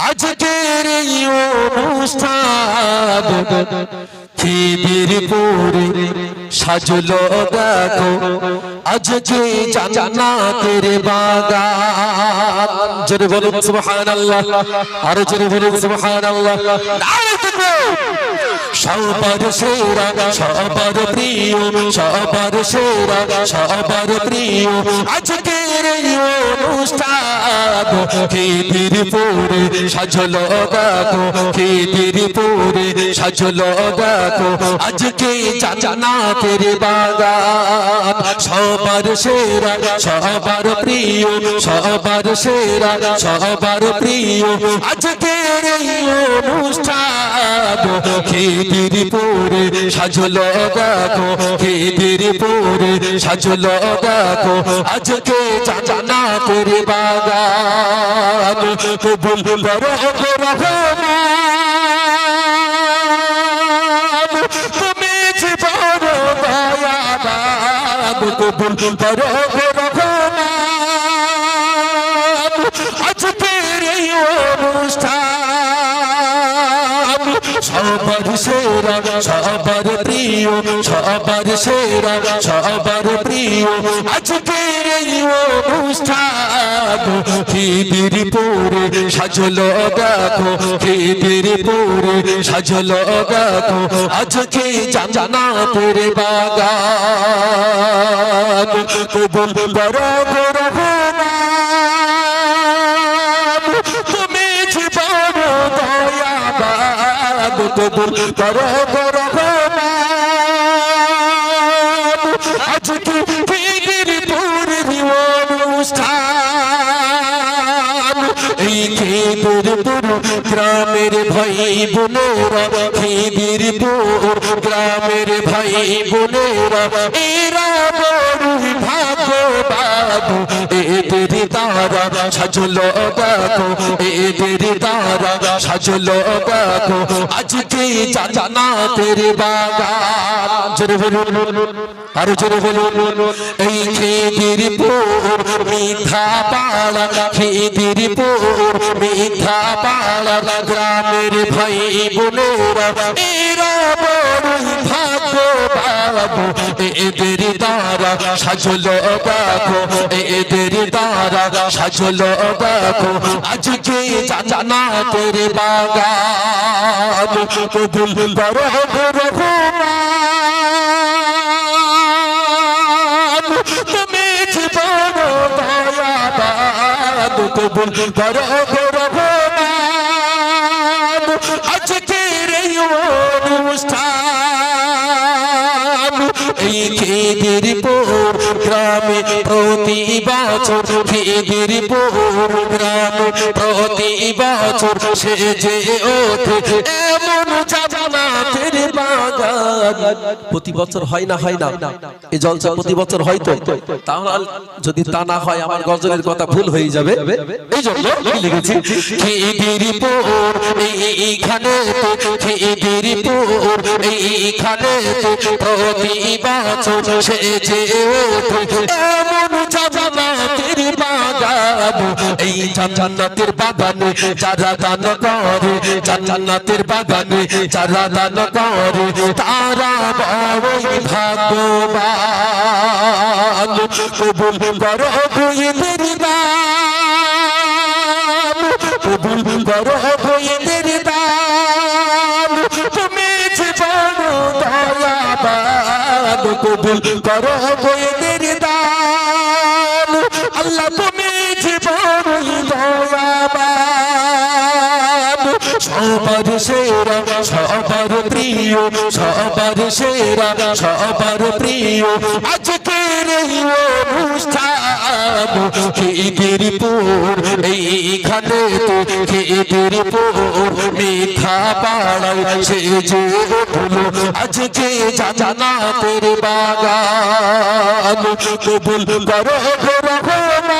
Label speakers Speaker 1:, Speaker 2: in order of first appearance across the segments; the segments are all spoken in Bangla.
Speaker 1: আজকের এই অনুষ্ঠান খিদিরপুরে সাজলো দেখো আজকে জান্নাতের বাগান। জোরে বলুন সুবহানাল্লাহ, আরও জোরে বলুন সুবহানাল্লাহ। নারে তাকবীর সবার সেরা, সবার প্রিয়, সবার সেরা, সবার প্রিয়। আজকের অনুষ্ঠান খিদির পুরে সাজলো দেখো খিদির পুরে সাজলো দেখো। আজকে জান্নাতের বাগান, সবার সেরা, সবার প্রিয়, সবার সেরা, সবার প্রিয়। আজকের এই অনুষ্ঠান খিদির পুরে সাজলো দেখো খিদির পুরে সাজলো দেখো। আজকে জান্নাতের বাগান কবুল করো রহমান কবুল করো আজকের এই অনুষ্ঠান। সবার সেরা, সবার প্রিয়, সবার সেরা, সবার প্রিয়। আজকের এই অনুষ্ঠান। খিদির পুরে সাজলো দেখো খিদির পুরে সাজলো দেখো আজকে জান্নাতের বাগান। কবুল করো রহমান তুমি যে বড় দয়াবান কবুল করো রহমান আজকে খিদির পুরে অনুষ্ঠান এই খিদিরপুর গ্রামের ভাই বোনেরা খিদিরপুর গ্রামের ভাই বোনেরা এরা বড় ভাগ্যবান এদের তারা সাজলো দেখো এদের তারা সাজলো দেখো আজকে জান্নাতের বাগান। জোরে বলুন, আরও জোরে বলুন। এই খিদিরপুর মিঠা পাড়া, খিদিরপুর মিঠা পাড়া, গ্রামের ভাই বোনেরা এরা বড় ভাগ্যবান এদের দ্বারা সাজলো দেখো এদের দ্বারা সাজলো দেখো আজকে বাগান কবুল করো রহমান তুমি যে বড় দয়াবান কবুল করো খিদিরপুর গ্রামে প্রতি বছর খিদিরপুর গ্রামে প্রতি বছর যে ওঠে। এমন প্রতি বছর হয় না হয় না? এই জলসা প্রতি বছর হয় তো? তাহলে যদি তা না হয়, আমার গজলের কথা ভুল হয়ে যাবে। এই জন্য লিখেছি এইখানে এইখানে প্রতি বছর সেজে ওঠে। এমন জান্নাতের এই জান্নাতের বাগানে যারা দান করে, জান্নাতের বাগানে যারা দান করে, তারা বড়ই ভাগ্যবান। কবুল করো বইয়ের দান কবুল করো বইয়ের দান তুমি যে বড় দয়াবান, কবুল করো বইয়ের দান আল্লাহ সবার সেরা সবার প্রিয় সবার সেরা সবার প্রিয় আজকের অনুষ্ঠান, খিদিরপুর এইখানে তো খিদিরপুর মিথ্যা পাড়ায় সে যে উঠল আজকে জান্নাতের বাগান। কবুল করো রহমান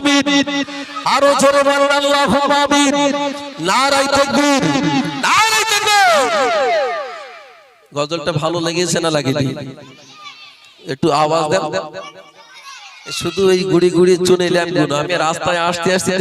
Speaker 1: আরও জোরে বলেন আল্লাহু তাকবীর তাকবীর। গজলটা ভালো লেগেছে না লাগেনি? একটু আওয়াজ দেন। শুধু এই গুড়ি গুড়ি চুনে এলাম আমি রাস্তায় আসতে আসতে